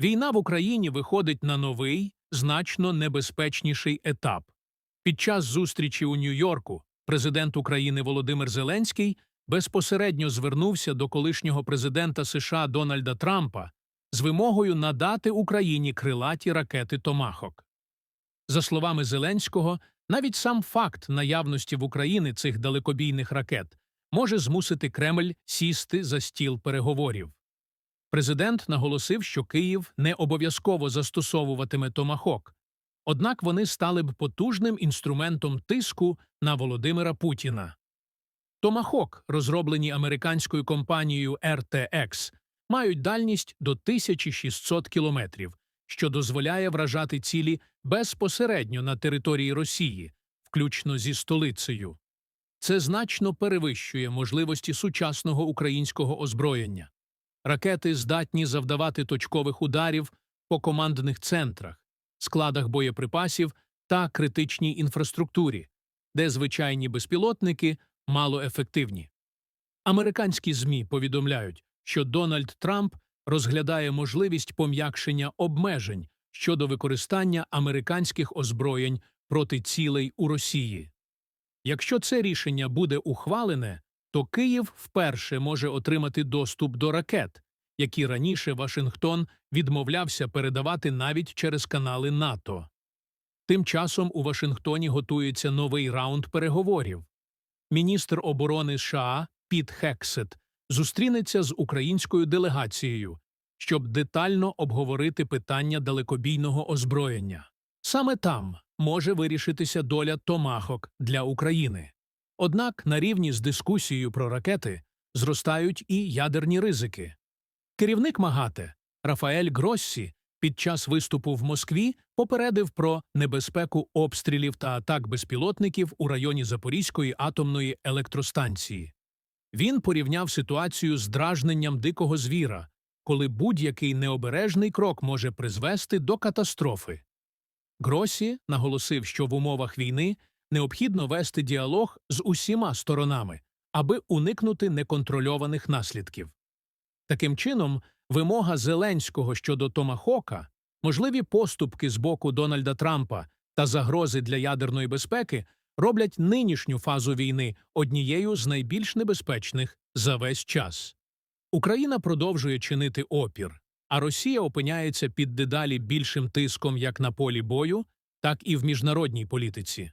Війна в Україні виходить на новий, значно небезпечніший етап. Під час зустрічі у Нью-Йорку президент України Володимир Зеленський безпосередньо звернувся до колишнього президента США Дональда Трампа з вимогою надати Україні крилаті ракети Томахок. За словами Зеленського, навіть сам факт наявності в Україні цих далекобійних ракет може змусити Кремль сісти за стіл переговорів. Президент наголосив, що Київ не обов'язково застосовуватиме Томахок, однак вони стали б потужним інструментом тиску на Володимира Путіна. Томахок, розроблені американською компанією RTX, мають дальність до 1600 кілометрів, що дозволяє вражати цілі безпосередньо на території Росії, включно зі столицею. Це значно перевищує можливості сучасного українського озброєння. Ракети здатні завдавати точкових ударів по командних центрах, складах боєприпасів та критичній інфраструктурі, де звичайні безпілотники малоефективні. Американські ЗМІ повідомляють, що Дональд Трамп розглядає можливість пом'якшення обмежень щодо використання американських озброєнь проти цілей у Росії. Якщо це рішення буде ухвалене, то Київ вперше може отримати доступ до ракет, які раніше Вашингтон відмовлявся передавати навіть через канали НАТО. Тим часом у Вашингтоні готується новий раунд переговорів. Міністр оборони США Піт Хексет зустрінеться з українською делегацією, щоб детально обговорити питання далекобійного озброєння. Саме там може вирішитися доля Томахок для України. Однак на рівні з дискусією про ракети зростають і ядерні ризики. Керівник МАГАТЕ Рафаель Гроссі під час виступу в Москві попередив про небезпеку обстрілів та атак безпілотників у районі Запорізької атомної електростанції. Він порівняв ситуацію з дражненням дикого звіра, коли будь-який необережний крок може призвести до катастрофи. Гросі наголосив, що в умовах війни необхідно вести діалог з усіма сторонами, аби уникнути неконтрольованих наслідків. Таким чином, вимога Зеленського щодо Томахока, можливі поступки з боку Дональда Трампа та загрози для ядерної безпеки роблять нинішню фазу війни однією з найбільш небезпечних за весь час. Україна продовжує чинити опір, а Росія опиняється під дедалі більшим тиском як на полі бою, так і в міжнародній політиці.